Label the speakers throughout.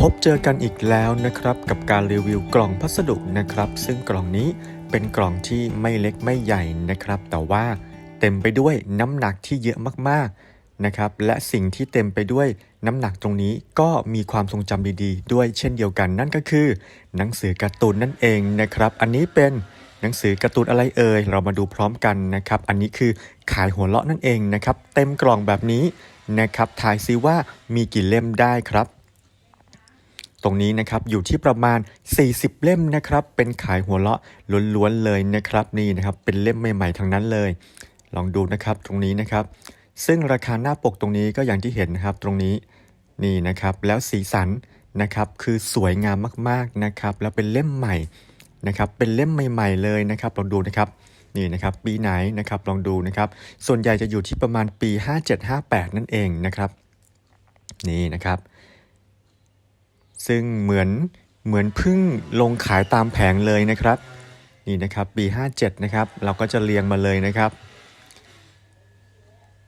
Speaker 1: พบเจอกันอีกแล้วนะครับกับการรีวิวกล่องพัสดุนะครับ ซึ่งกล่องนี้เป็นกล่องที่ไม่เล็กไม่ใหญ่นะครับ แต่ว่าเต็มไปด้วยน้ำหนักที่เยอะมากๆนะครับ และสิ่งที่เต็มไปด้วยน้ำหนักตรงนี้ก็มีความทรงจำดีๆ ด้วยเช่นเดียวกัน นั่นก็คือ หนังสือการ์ตูนนั่นเองนะครับ อันนี้เป็นหนังสือการ์ตูนอะไรเอ่ยเรามาดูพร้อมกันนะครับ อันนี้คือขายหัวเราะนั่นเองนะครับ เต็มกล่องแบบนี้นะครับทายซิว่ามีกี่เล่มได้ครับ ตรงนี้นะครับอยู่ที่ประมาณ 40 เล่มนะครับ เป็นขายหัวเราะล้วนๆเลยนะครับนี่นะครับเป็นเล่มใหม่ๆทั้งนั้นเลย ลองดูนะครับตรงนี้นะครับ ซึ่งราคาหน้าปกตรงนี้ก็อย่างที่เห็นนะครับตรงนี้นี่นะครับแล้วสีสันนะครับคือสวยงามมากๆนะครับแล้วเป็นเล่มใหม่นะครับเป็นเล่มใหม่ ๆเลยนะครับลองดูนะครับนี่นะครับปีไหนนะครับลองดูนะครับ ส่วนใหญ่จะอยู่ที่ประมาณปี 57-58 นั่นเองนะครับ นี่นะครับ ซึ่งเหมือนเหมือนพิ่งลงขายตามแผงเลยนะครับ นี่นะครับปี57นะครับ เราก็จะเรียงมาเลยนะครับ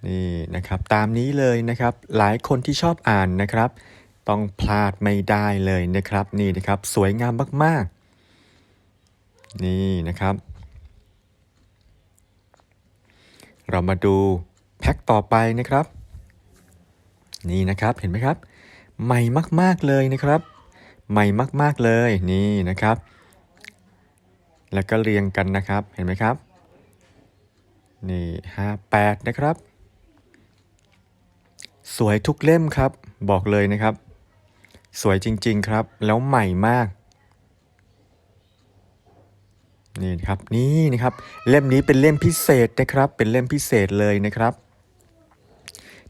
Speaker 1: นี่นะครับตามนี้เลยนะครับ หลายคนที่ชอบอ่านนะครับ ต้องพลาดไม่ได้เลยนะครับ นี่นะครับสวยงามมากๆ นี่นะครับ เรามาดูแพ็คต่อไปนะครับ นี่นะครับเห็นไหมครับ ใหม่มาก ๆเลยนะครับ ใหม่มาก ๆเลยนี่นะครับ แล้วก็เรียงกันนะครับเห็นไหมครับ นี่ห้าแปดนะครับ สวยทุกเล่มครับ บอกเลยนะครับ สวยจริง ๆครับ แล้วใหม่มากนี่ครับนี่นะครับเล่มนี้เป็นเล่มพิเศษนะครับเป็นเล่มพิเศษเลยนะครับ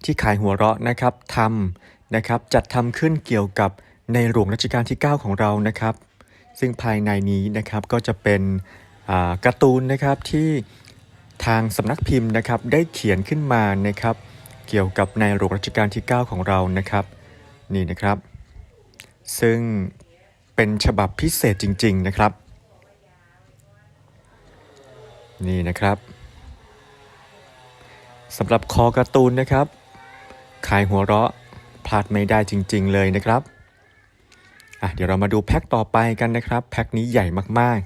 Speaker 1: ที่ขายหัวเราะนะครับทำ นะครับจัดทำขึ้นเกี่ยวกับในหลวงรัชกาลที่ 9 ของเรานะครับ ซึ่งภายในนี้นะครับก็จะเป็นการ์ตูนนะครับที่ทางสำนักพิมพ์นะครับได้เขียนขึ้นมานะครับ เกี่ยวกับในหลวงรัชกาลที่ 9 ของเรานะครับนี่นะครับ ซึ่งเป็นฉบับพิเศษจริง ๆนะครับ นี่นะครับสำหรับคอการ์ตูนนะครับ ขายหัวเราะ พลาดไม่ได้จริง ๆ เลยนะครับอะเดี๋ยวเรามาดูแพ็คต่อไปกันนะครับ แพ็คนี้ใหญ่มาก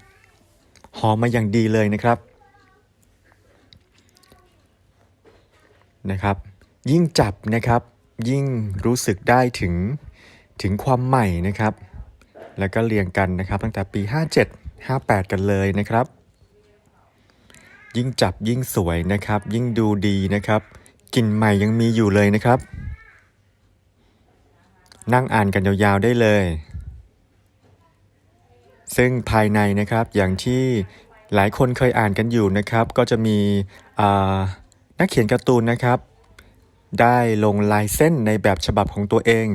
Speaker 1: ๆห่อมาอย่างดีเลยนะครับนะครับ ยิ่งจับนะครับ ยิ่งรู้สึกได้ถึงถึงความใหม่นะครับ แล้วก็เรียงกันนะครับ ตั้งแต่ปี 57 58 กันเลยนะครับ ยิ่งจับยิ่งสวยนะครับ ยิ่งดูดีนะครับกลิ่นใหม่ยังมีอยู่เลยนะครับ นั่งอ่านกันยาวๆได้เลย ซึ่งภายในนะครับอย่างที่หลายคนเคยอ่านกันอยู่นะครับ ก็จะมีนักเขียนการ์ตูนนะครับ ได้ลงลายเส้นในแบบฉบับของตัวเอง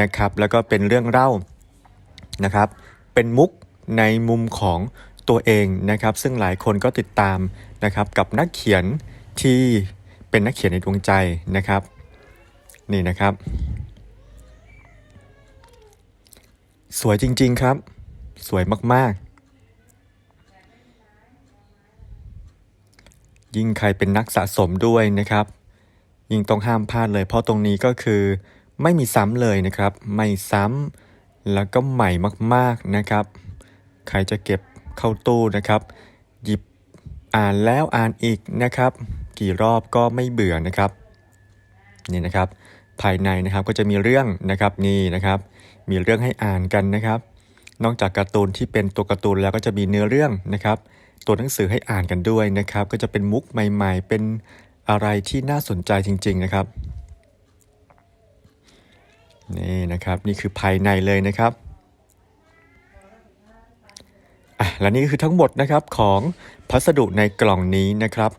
Speaker 1: นะครับ แล้วก็เป็นเรื่องเล่านะครับ เป็นมุกในมุมของตัวเองนะครับ ซึ่งหลายคนก็ติดตามนะครับกับนักเขียนที่เป็นนักเขียนในดวงใจนะครับ นี่นะครับ สวยจริง ๆ ครับ สวยมาก ๆ ยิ่งใครเป็นนักสะสมด้วยนะครับ ยิ่งต้องห้ามพลาดเลย เพราะตรงนี้ก็คือไม่มีซ้ำเลยนะครับ ไม่ซ้ำแล้วก็ใหม่มากๆนะครับ ใครจะเก็บเข้าตู้นะครับ หยิบอ่านแล้วอ่านอีกนะครับ กี่รอบก็ไม่เบื่อนะครับ นี่นะครับ ภายในนะครับก็จะมีเรื่องนะครับนี่นะครับ มีเรื่องให้อ่านกันนะครับ นอกจากการ์ตูนที่เป็นตัวการ์ตูนแล้วก็จะมีเนื้อเรื่องนะครับ ตัวหนังสือให้อ่านกันด้วยนะครับ ก็จะเป็นมุกใหม่ ๆ เป็นอะไรที่น่าสนใจจริง ๆนะครับนี่นะครับนี่คือภายในเลยนะครับอะและนี่คือทั้งหมดนะครับของพัสดุในกล่องนี้นะครับ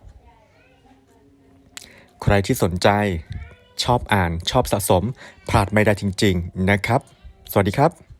Speaker 1: ใครที่สนใจ ชอบอ่านชอบสะสมพลาดไม่ได้จริง ๆ นะครับ สวัสดีครับ